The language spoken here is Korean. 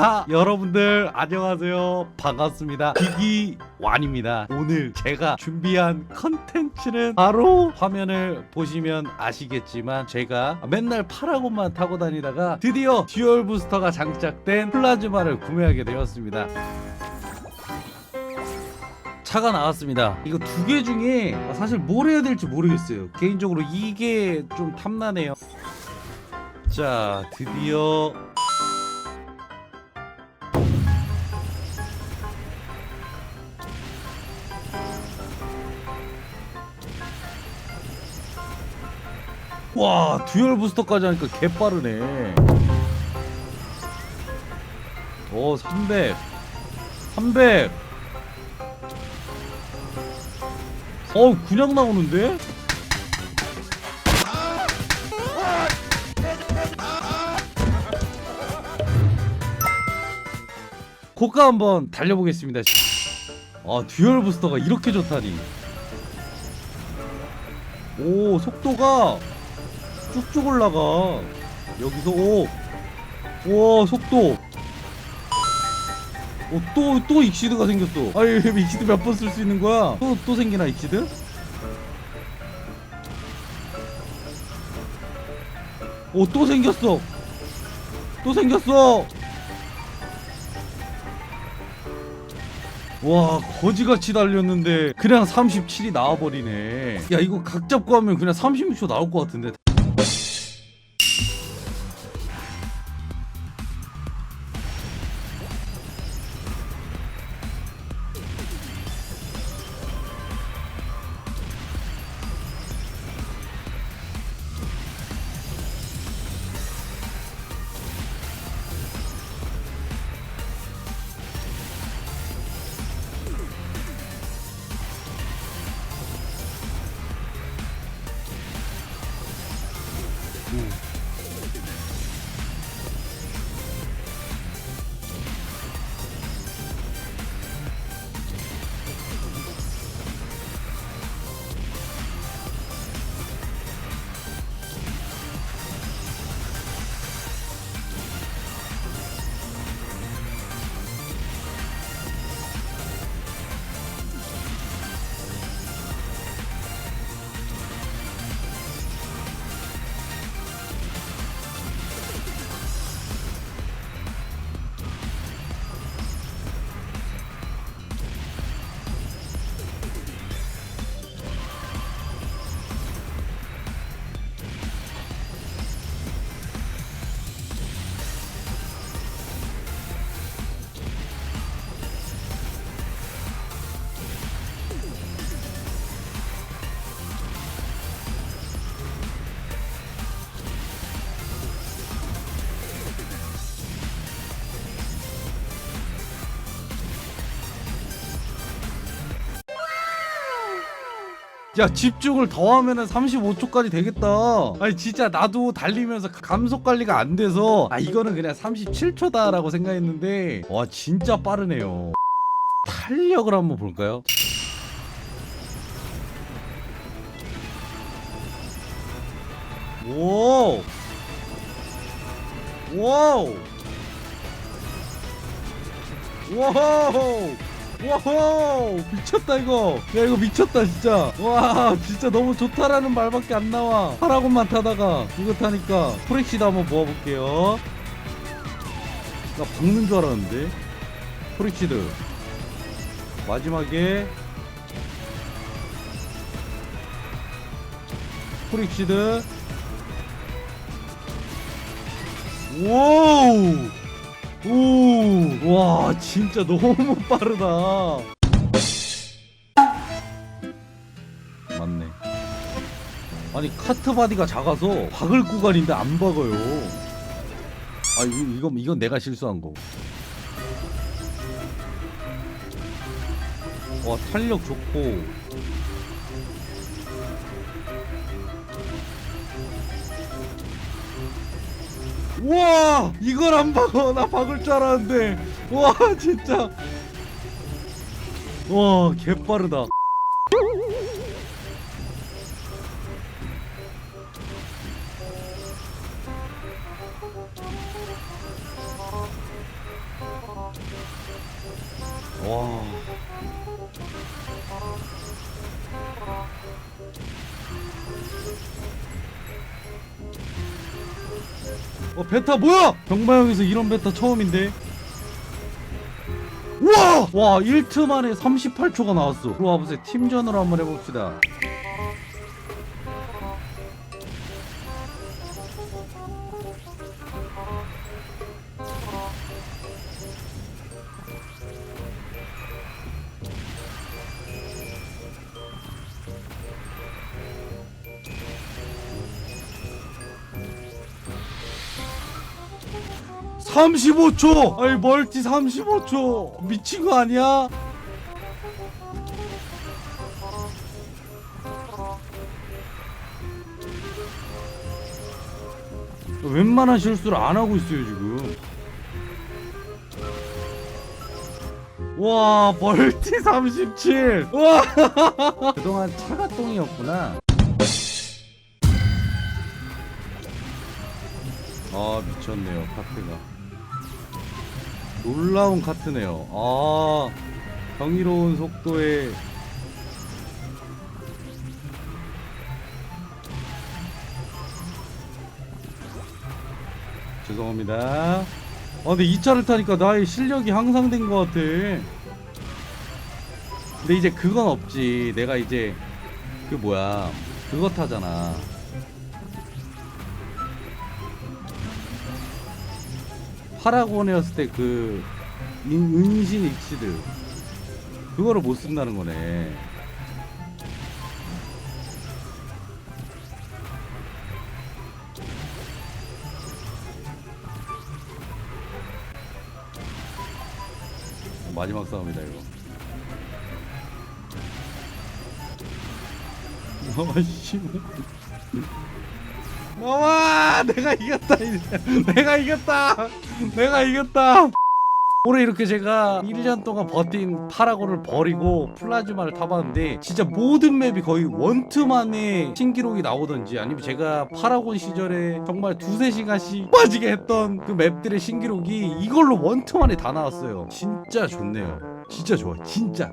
자 여러분들 안녕하세요 반갑습니다 기기완입니다 오늘 제가 준비한 컨텐츠는 바로 화면을 보시면 아시겠지만 제가 맨날 파라곤만 타고 다니다가 드디어 듀얼 부스터가 장착된 플라즈마를 구매하게 되었습니다 차가 나왔습니다. 이거 두 개 중에 사실 뭘 해야 될지 모르겠어요. 개인적으로 이게 좀 탐나네요. 자, 드디어 와, 듀얼 부스터까지 하니까 개 빠르네. 오, 300. 300. 어 그냥 나오는데? 고가 한번 달려보겠습니다. 아 듀얼 부스터가 이렇게 좋다니. 오 속도가 쭉쭉 올라가. 여기서 오, 와 속도. 어, 또, 또 익시드가 생겼어. 아니, 익시드 몇 번 쓸 수 있는 거야? 또, 또 생기나, 익시드? 오, 또 생겼어. 또 생겼어. 와, 거지같이 달렸는데, 그냥 37이 나와버리네. 야, 이거 각 잡고 하면 그냥 36초 나올 것 같은데. you 야 집중을 더 하면은 35초까지 되겠다. 아니 진짜 나도 달리면서 감속 관리가 안 돼서 아 이거는 그냥 37초다 라고 생각했는데 와 진짜 빠르네요. 탄력을 한번 볼까요? 오 와우! 와우 와우 미쳤다 이거. 야 이거 미쳤다 진짜. 와 진짜 너무 좋다라는 말밖에 안 나와. 파라곤만 타다가 이거 타니까 프렉시도 한번 모아볼게요. 나 박는 줄 알았는데. 프렉시드. 마지막에 프렉시드. 와우 오, 와, 진짜 너무 빠르다. 맞네. 아니, 카트 바디가 작아서 박을 구간인데 안 박아요. 아, 이거, 이건, 이건 내가 실수한 거. 와, 탄력 좋고. 와 이걸 안 박어. 나 박을 줄 알았는데. 와 진짜. 와 개빠르다. 와. 어 베타 뭐야? 경마형에서 이런 베타 처음인데. 우와! 와 1트 만에 38초가 나왔어. 들어와 보세요. 팀전으로 한번 해봅시다. 삼십오 초. 아니 멀티 35초. 미친 거 아니야? 웬만한 실수를 안 하고 있어요 지금. 와 멀티 37 와. 그동안 차가똥이었구나. 아 미쳤네요 카트가 놀라운 카트네요. 아 경이로운 속도에 죄송합니다. 아 근데 이 차를 타니까 나의 실력이 향상된 것 같아. 근데 이제 그건 없지. 내가 이제 그 뭐야 그거 타잖아 파라곤이었을 때 그 은신 익시드 그거를 못 쓴다는 거네. 마지막 싸움이다 이거. 아씨. 나와 내가 이겼다 내가 이겼다. 내가 이겼다. 올해 이렇게 제가 1년 동안 버틴 파라곤을 버리고 플라즈마를 타봤는데 진짜 모든 맵이 거의 원투만의 신기록이 나오던지 아니면 제가 파라곤 시절에 정말 두세 시간씩 빠지게 했던 그 맵들의 신기록이 이걸로 원투만에 다 나왔어요. 진짜 좋네요. 진짜 좋아. 진짜